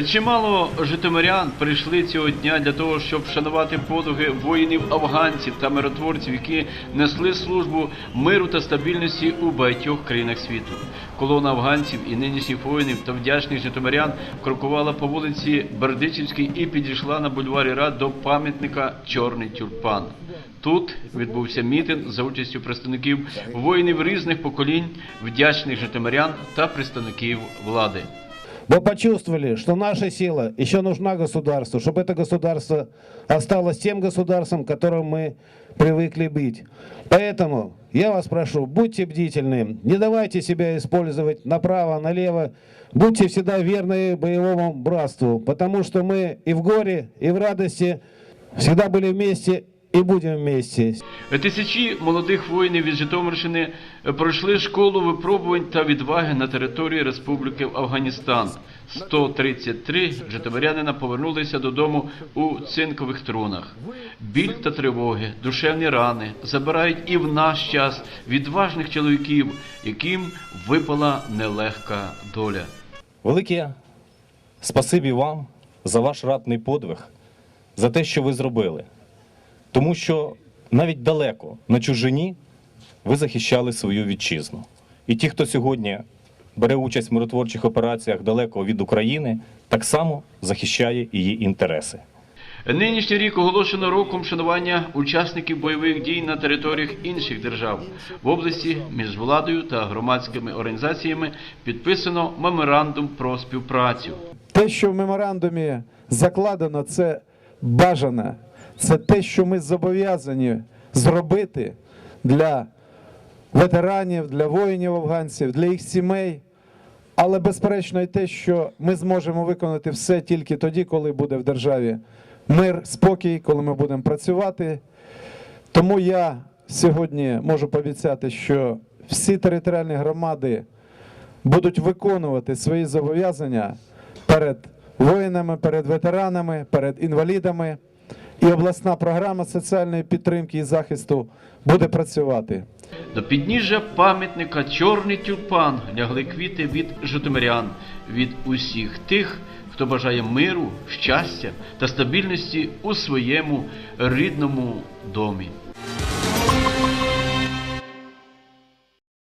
Чимало житомирян прийшли цього дня для того, щоб вшанувати подвиги воїнів-афганців та миротворців, які несли службу миру та стабільності у багатьох країнах світу. Колона афганців і нинішніх воїнів та вдячних житомирян крокувала по вулиці Бердичівській і підійшла на бульварі Рад до пам'ятника Чорний тюльпан. Тут відбувся мітинг за участю представників воїнів різних поколінь, вдячних житомирян та представників влади. Мы почувствовали, что наша сила еще нужна государству, чтобы это государство осталось тем государством, которым мы привыкли быть. Поэтому я вас прошу, будьте бдительны, не давайте себя использовать направо, налево, будьте всегда верны боевому братству, потому что мы и в горе, и в радости всегда были вместе и будем вместе. Тисячі молодих воїнів від Житомирщини пройшли школу випробувань та відваги на території Республіки Афганістан. 133 житомирянина повернулися додому у цинкових трунах. Біль та тривоги, душевні рани забирають і в наш час відважних чоловіків, яким випала нелегка доля. Велике спасибі вам за ваш ратний подвиг, за те, що ви зробили. Тому що навіть далеко на чужині ви захищали свою вітчизну. І ті, хто сьогодні бере участь в миротворчих операціях далеко від України, так само захищає її інтереси. Нинішній рік оголошено роком шанування учасників бойових дій на територіях інших держав. В області між владою та громадськими організаціями підписано меморандум про співпрацю. Те, що в меморандумі закладено, це бажане, це те, що ми зобов'язані зробити для ветеранів, для воїнів афганців, для їх сімей. Але безперечно, і те, що ми зможемо виконати все тільки тоді, коли буде в державі мир, спокій, коли ми будемо працювати. Тому я сьогодні можу пообіцяти, що всі територіальні громади будуть виконувати свої зобов'язання перед воїнами, перед ветеранами, перед інвалідами. І обласна програма соціальної підтримки і захисту буде працювати. До підніжжя пам'ятника Чорний тюльпан лягли квіти від житомирян, від усіх тих, хто бажає миру, щастя та стабільності у своєму рідному домі.